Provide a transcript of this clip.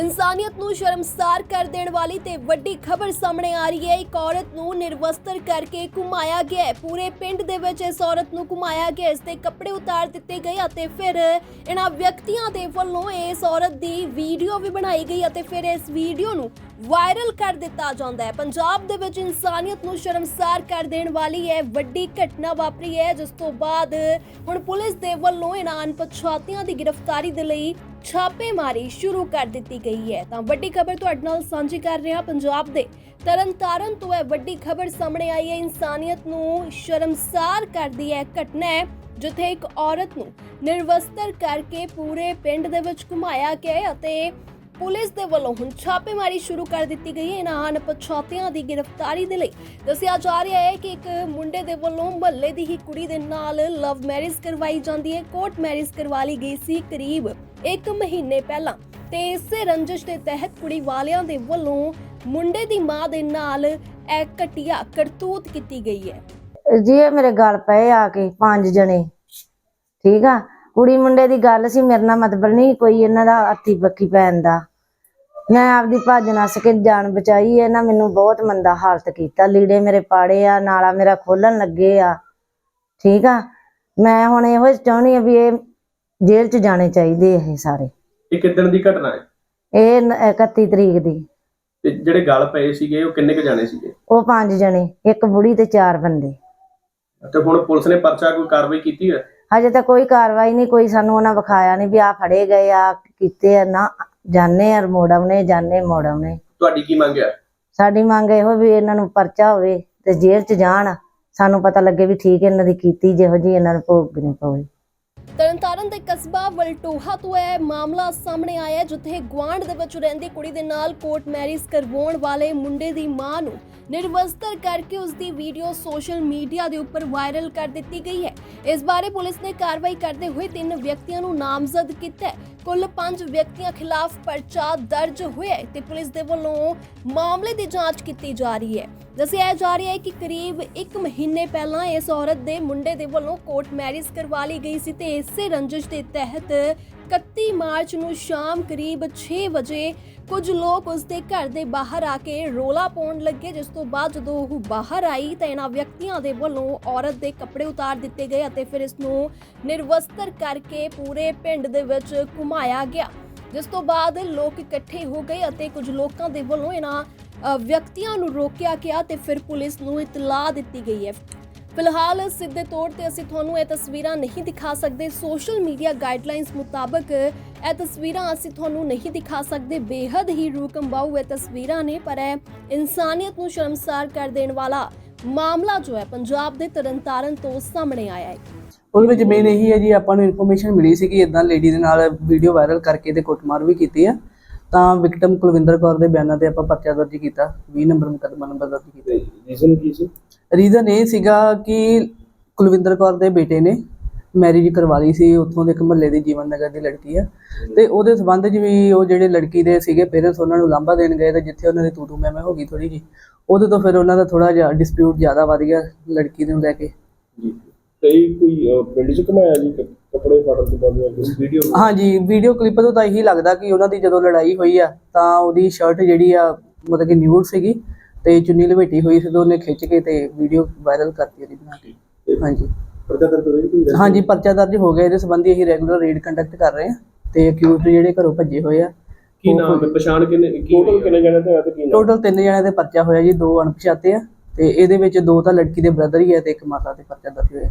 ਇਨਸਾਨੀਅਤ ਨੂੰ ਸ਼ਰਮਸਾਰ ਕਰ ਦੇਣ ਵਾਲੀ ਤੇ ਵੱਡੀ ਖਬਰ ਸਾਹਮਣੇ ਆ ਰਹੀ ਹੈ। ਇੱਕ ਔਰਤ ਨੂੰ ਨਿਰਵਸਤਰ ਕਰਕੇ ਘੁਮਾਇਆ ਗਿਆ ਹੈ। ਪੂਰੇ ਪਿੰਡ ਦੇ ਵਿੱਚ ਇਸ ਔਰਤ ਨੂੰ ਘੁਮਾਇਆ ਗਿਆ, ਇਸ ਦੇ ਕੱਪੜੇ ਉਤਾਰ ਦਿੱਤੇ ਗਏ ਅਤੇ ਫਿਰ ਇਹਨਾਂ ਵਿਅਕਤੀਆਂ ਦੇ ਵੱਲੋਂ ਇਸ ਔਰਤ ਦੀ ਵੀਡੀਓ ਵੀ ਬਣਾਈ ਗਈ ਅਤੇ ਫਿਰ ਇਸ ਵੀਡੀਓ ਨੂੰ ਵਾਇਰਲ ਕਰ ਦਿੱਤਾ ਜਾਂਦਾ ਹੈ। ਪੰਜਾਬ ਦੇ ਵਿੱਚ ਇਨਸਾਨੀਅਤ ਨੂੰ ਸ਼ਰਮਸਾਰ ਕਰ ਦੇਣ ਵਾਲੀ ਇਹ ਵੱਡੀ ਘਟਨਾ ਵਾਪਰੀ ਹੈ, ਜਿਸ ਤੋਂ ਬਾਅਦ ਹੁਣ ਪੁਲਿਸ ਦੇ ਵੱਲੋਂ ਇਹਨਾਂ ਅਣਪਛਾਤਿਆਂ ਦੀ ਗ੍ਰਿਫਤਾਰੀ ਦੇ ਲਈ ਛਾਪੇਮਾਰੀ ਸ਼ੁਰੂ ਕਰ ਦਿੱਤੀ ਗਈ ਹੈ। ਤਾਂ ਵੱਡੀ ਖਬਰ ਤੁਹਾਡੇ ਨਾਲ ਸਾਂਝੀ ਕਰ ਰਿਹਾ ਪੰਜਾਬ ਦੇ ਤਰਨਤਾਰਨ ਤੋਂ ਇਹ ਵੱਡੀ ਖਬਰ ਸਾਹਮਣੇ ਆਈ ਹੈ। ਇਨਸਾਨੀਅਤ ਨੂੰ ਸ਼ਰਮਸਾਰ ਕਰਦੀ ਹੈ ਘਟਨਾ ਹੈ, ਜਿੱਥੇ ਇੱਕ ਔਰਤ ਨੂੰ ਨਿਰਵਸਤਰ ਕਰਕੇ ਪੂਰੇ ਪਿੰਡ ਦੇ ਵਿੱਚ ਘੁਮਾਇਆ ਗਿਆ ਅਤੇ ਪੁਲਿਸ ਦੇ ਵੱਲੋਂ ਹੁਣ ਛਾਪੇਮਾਰੀ ਸ਼ੁਰੂ ਕਰ ਦਿੱਤੀ ਗਈ ਹੈ। ਇਹਨਾਂ ਅਣਪਛਾਤਿਆਂ ਦੀ ਗ੍ਰਿਫਤਾਰੀ ਦੇ ਲਈ ਦੱਸਿਆ ਜਾ ਰਿਹਾ ਹੈ ਕਿ ਇੱਕ ਮੁੰਡੇ ਦੇ ਵੱਲੋਂ ਮਹੱਲੇ ਦੀ ਹੀ ਕੁੜੀ ਦੇ ਨਾਲ ਲਵ ਮੈਰਿਜ ਕਰਵਾਈ ਜਾਂਦੀ ਹੈ। ਕੋਰਟ ਮੈਰਿਜ ਕਰਵਾ ਲਈ ਗਈ ਸੀ ਕਰੀਬ 1 ਮਹੀਨੇ ਪਹਿਲਾਂ ਤੇ ਇਸੇ ਰੰਜਿਸ਼ ਦੇ ਤਹਿਤ ਕੁੜੀ ਵਾਲਿਆਂ ਦੇ ਵੱਲੋਂ ਮੁੰਡੇ ਦੀ ਮਾਂ ਦੇ ਨਾਲ ਇਹ ਘਟੀਆ ਕਰਤੂਤ ਕੀਤੀ ਗਈ ਹੈ। ਜੀ, ਇਹ ਮੇਰੇ ਗੱਲ ਪਏ ਆ ਕੇ ਪੰਜ ਜਣੇ। ਠੀਕ ਆ? ਕੁੜੀ ਮੁੰਡੇ ਦੀ ਗੱਲ ਸੀ, ਮੇਰੇ ਨਾਲ ਮਤਲਬ ਨਹੀਂ ਕੋਈ ਇਹਨਾਂ ਦਾ ਹੱਥੀ ਬੱਕੀ ਪੈਣ ਦਾ। ਮੈਂ ਆਪਦੀ ਭੱਜ ਨੱਸ ਕੇ ਜਾਨ ਬਚਾਈ ਇਹਨਾਂ ਮੈਨੂੰ ਬਹੁਤ ਮੰਦਾ ਹਾਲਤ ਕੀਤਾ। ਲੀੜੇ ਮੇਰੇ ਪਾੜੇ ਆ ਨਾਲਾ ਮੇਰਾ ਖੋਲਣ ਲੱਗੇ ਆ। ਠੀਕ ਆ? ਮੈਂ ਹੁਣ ਇਹੋ ਚਾਹੁੰਦੀ ਆ ਵੀ ਇਹ ਜੇਲ੍ਹ 'ਚ ਜਾਣੇ ਚਾਹੀਦੇ ਇਹ ਸਾਰੇ। ਇਹ ਕਿੱਦਣ ਦੀ ਘਟਨਾ ਹੈ? ਇਹ ਨ- 31 ਤਰੀਕ ਦੀ। ਤੇ ਜਿਹੜੇ ਗੱਲ ਪਏ ਸੀਗੇ ਉਹ ਕਿੰਨੇ ਕ ਜਾਣੇ ਸੀਗੇ? ਉਹ ਪੰਜ ਜਣੇ ਇੱਕ ਬੁੜੀ ਤੇ ਚਾਰ ਬੰਦੇ। ਤੇ ਹੁਣ ਪੁਲਿਸ ਨੇ ਪਰਚਾ ਕੋਈ ਕਾਰਵਾਈ ਕੀਤੀ ਹੈ ਹਜੇ ਤਾਂ ਕੋਈ ਕਾਰਵਾਈ ਨਹੀਂ ਕੋਈ ਸਾਨੂੰ ਉਹਨਾਂ ਵਿਖਾਇਆ ਨਹੀਂ ਵੀ ਆ ਫੜੇ ਗਏ ਆ ਕੀਤੇ ਆ ਨਾ। ਜਾਣੇ ਆ ਮੋੜਵਨੇ ਜਾਣੇ ਮੋੜਵਨੇ ਤੁਹਾਡੀ ਕੀ ਮੰਗ ਹੈ ਸਾਡੀ ਮੰਗ ਇਹੋ ਵੀ ਇਹਨਾਂ ਨੂੰ ਪਰਚਾ ਹੋਵੇ ਤੇ ਜੇਲ੍ਹ 'ਚ ਜਾਣ। ਸਾਨੂੰ ਪਤਾ ਲੱਗੇ ਵੀ ਠੀਕ ਇਹਨਾਂ ਦੀ ਕੀਤੀ ਜਿਹੋ ਜੀ ਇਹਨਾਂ ਨੂੰ ਭੋਗਣੀ ਪਵੇ। ਤਰਨਤਾਰਨ ਦੇ ਕਸਬਾ ਵਲਟੋਹਾ ਤੋਂ ਇਹ ਮਾਮਲਾ ਸਾਹਮਣੇ ਆਇਆ ਜਿੱਥੇ ਗਵਾਂਢ ਦੇ ਵਿੱਚ ਰਹਿੰਦੀ ਕੁੜੀ ਦੇ ਨਾਲ ਕੋਰਟ ਮੈਰਿਜ ਕਰਵਾਉਣ ਵਾਲੇ ਮੁੰਡੇ ਦੀ ਮਾਂ ਨੂੰ ਨਿਰਵਸਤਰ ਕਰਕੇ ਉਸ ਦੀ ਵੀਡੀਓ ਸੋਸ਼ਲ ਮੀਡੀਆ ਦੇ ਉੱਪਰ ਵਾਇਰਲ ਕਰ ਦਿੱਤੀ ਗਈ ਹੈ। ਇਸ ਬਾਰੇ ਪੁਲਿਸ ਨੇ ਕਾਰਵਾਈ ਕਰਦੇ ਹੋਏ ਤਿੰਨ ਵਿਅਕਤੀਆਂ ਨੂੰ ਨਾਮਜ਼ਦ ਕੀਤਾ ਹੈ। ਕੁੱਲ 5 ਵਿਅਕਤੀਆਂ ਖਿਲਾਫ ਪਰਚਾ ਦਰਜ ਹੋਇਆ ਹੈ ਤੇ ਪੁਲਿਸ ਦੇ ਵੱਲੋਂ ਮਾਮਲੇ ਦੀ ਜਾਂਚ ਕੀਤੀ ਜਾ ਰਹੀ ਹੈ। ਦੱਸਿਆ ਜਾ ਰਿਹਾ ਹੈ ਕਿ ਕਰੀਬ 1 ਮਹੀਨੇ ਪਹਿਲਾਂ ਇਸ ਔਰਤ ਦੇ ਮੁੰਡੇ ਦੇ ਵੱਲੋਂ ਕੋਰਟ ਮੈਰਿਜ ਕਰਵਾ ਲਈ ਗਈ ਸੀ ਤੇ ਇਸੇ ਰੰਜਿਸ਼ ਦੇ ਤਹਿਤ 31 ਮਾਰਚ ਨੂੰ ਸ਼ਾਮ ਕਰੀਬ 6 ਵਜੇ ਕੁਝ ਲੋਕ ਉਸ ਦੇ ਘਰ ਦੇ ਬਾਹਰ ਆ ਕੇ ਰੋਲਾ ਪਾਉਣ ਲੱਗੇ, ਜਿਸ ਤੋਂ ਬਾਅਦ ਜਦੋਂ ਉਹ ਬਾਹਰ ਆਈ ਤਾਂ ਇਹਨਾਂ ਵਿਅਕਤੀਆਂ ਦੇ ਵੱਲੋਂ ਔਰਤ ਦੇ ਕੱਪੜੇ ਉਤਾਰ ਦਿੱਤੇ ਗਏ ਅਤੇ ਫਿਰ ਇਸ ਨੂੰ ਨਿਰਵਸਤਰ ਕਰਕੇ ਪੂਰੇ ਪਿੰਡ ਦੇ ਵਿੱਚ ਘੁਮਾਇਆ ਗਿਆ, ਜਿਸ ਤੋਂ ਬਾਅਦ ਲੋਕ ਇਕੱਠੇ ਹੋ ਗਏ ਅਤੇ ਕੁਝ ਲੋਕਾਂ ਦੇ ਵੱਲੋਂ ਇਹਨਾਂ ਵਿਅਕਤੀਆਂ ਨੂੰ ਰੋਕਿਆ ਗਿਆ ਤੇ ਫਿਰ ਪੁਲਿਸ ਨੂੰ ਇਤਲਾਹ ਦਿੱਤੀ ਗਈ ਹੈ। ਫਿਲਹਾਲ ਸਿੱਧੇ ਤੌਰ ਤੇ ਅਸੀਂ ਤੁਹਾਨੂੰ ਇਹ ਤਸਵੀਰਾਂ ਨਹੀਂ ਦਿਖਾ ਸਕਦੇ। ਸੋਸ਼ਲ ਮੀਡੀਆ ਗਾਈਡਲਾਈਨਸ ਮੁਤਾਬਕ ਇਹ ਤਸਵੀਰਾਂ ਅਸੀਂ ਤੁਹਾਨੂੰ ਨਹੀਂ ਦਿਖਾ ਸਕਦੇ। ਬੇहद ਹੀ ਰੂਹ ਇਹ ਤਸਵੀਰਾਂ ਨੇ, ਪਰ ਇਹ ਇਨਸਾਨੀਅਤ ਨੂੰ ਸ਼ਰਮਸਾਰ ਕਰ ਦੇਣ ਵਾਲਾ ਮਾਮਲਾ ਜੋ ਹੈ ਪੰਜਾਬ ਦੇ ਤਰਨਤਾਰਨ ਤੋਂ ਸਾਹਮਣੇ ਆਇਆ ਹੈ। ਉਹਦੇ ਵਿੱਚ ਮੇਨ ਇਹੀ ਹੈ ਜੀ, ਆਪਾਂ ਨੂੰ ਇਨਫੋਰਮੇਸ਼ਨ ਮਿਲੀ ਸੀ ਕਿ ਇਦਾਂ ਲੇਡੀ ਦੇ ਨਾਲ ਵੀਡੀਓ ਵਾਇਰਲ ਕਰਕੇ ਤੇ ਕੁੱਟਮਾਰ ਵੀ ਕੀਤੀ ਆ। ਤਾਂ ਵਿਕਟਮ ਕੁਲਵਿੰਦਰ ਕੌਰ ਦੇ ਬਿਆਨਾਂ ਤੇ ਆਪਾਂ ਪਰਚਾ ਦਰਜ ਕੀਤਾ 20 ਨੰਬਰ ਮੁਕੱਦਮਾ ਨੰਬਰ ਦਰਜ ਕੀਤਾ। ਰੀਜ਼ਨ ਕੀ ਸੀ? ਰੀਜ਼ਨ ਇਹ ਸੀਗਾ ਕਿ ਕੁਲਵਿੰਦਰ ਕੌਰ ਦੇ ਬੇਟੇ ਨੇ ਮੈਰਿਜ ਕਰਵਾ ਲਈ ਸੀ ਉੱਥੋਂ ਦੇ ਇੱਕ ਮਹੱਲੇ ਦੀ ਜੀਵਨ ਨਗਰ ਦੀ ਲੜਕੀ ਆ। ਤੇ ਉਹਦੇ ਸਬੰਧ 'ਚ ਵੀ ਉਹ ਜਿਹੜੇ ਲੜਕੀ ਦੇ ਸੀਗੇ ਪੇਰੈਂਟਸ ਉਹਨਾਂ ਨੂੰ ਲਾਂਭਾ ਦੇਣ ਗਏ ਤੇ ਜਿੱਥੇ ਉਹਨਾਂ ਦੀ ਤੂ ਤੂ ਮੈਂ ਮੈਂ ਹੋ ਗਈ ਥੋੜੀ ਜੀ ਉਹਦੇ ਤੋਂ ਫਿਰ ਉਹਨਾਂ ਦਾ ਥੋੜਾ ਜਿਹਾ ਡਿਸਪਿਊਟ ਜ਼ਿਆਦਾ ਵੱਧ ਗਿਆ ਲੜਕੀ ਨੂੰ ਲੈ ਕੇ। ਜੀ। ਤੇ ਕੋਈ ਪਿੰਡ ਚ ਘਮਾਇਆ ਜੀ? ਕ- ਕੱਪੜੇ ਫਾੜਨ ਤੋਂ ਬਾਅਦ ਜਾਂ ਵੀਡੀਓ ਹਾਂਜੀ ਵੀਡੀਓ ਕਲਿੱਪ ਤੋਂ ਤਾਂ ਇਹੀ ਲੱਗਦਾ ਕਿ ਉਹਨਾਂ ਦੀ ਜਦੋਂ ਲੜਾਈ ਹੋਈ ਆ ਤਾਂ ਉਹਦੀ ਸ਼ਰਟ ਜਿਹੜੀ ਆ ਮਤਲਬ ਕਿ ਨਿਊਡ ਸੀਗੀ ਤੇ ਚੁੰਨੀ ਲਪੇਟੀ ਹੋਈ ਸੀ ਤੇ ਉਹਨੇ ਖਿੱਚ ਕੇ ਤੇ ਵੀਡੀਓ ਵਾਇਰਲ ਕਰਤੀ ਉਹਦੀ ਬਣਾ ਕੇ। ਹਾਂਜੀ। ਪਰਚਾ ਦਰਜ ਹੋਈ ਕੋਈ ਹਾਂਜੀ ਪਰਚਾ ਦਰਜ ਹੋ ਗਿਆ। ਇਹਦੇ ਸੰਬੰਧੀ ਅਸੀਂ ਰੈਗੂਲਰ ਰੇਡ ਕੰਡਕਟ ਕਰ ਰਹੇ ਹਾਂ ਤੇ ਅਕਿਊਜ਼ਡ ਜਿਹੜੇ ਘਰੋਂ ਭੱਜੇ ਹੋਏ ਆ ਕੀ ਨਾਮ ਹੈ? ਪਛਾਣ ਕਿੰਨੇ ਟੋਟਲ ਕਿੰਨੇ ਜਣੇ ਤੇ ਆ ਤੇ ਕੀ ਨਾਮ? ਟੋਟਲ ਤਿੰਨ ਜਣਿਆਂ ਦੇ ਪਰਚਾ ਹੋਇਆ ਜੀ ਦੋ ਅਣਪਛਾਤੇ ਆ ਤੇ ਇਹਦੇ ਵਿੱਚ ਦੋ ਤਾਂ ਲੜਕੀ ਦੇ ਬ੍ਰਦਰ ਹੀ ਆ ਤੇ ਇੱਕ ਮਾਤਾ ਤੇ ਪਰਚਾ ਦਰਜ ਹੋਇਆ।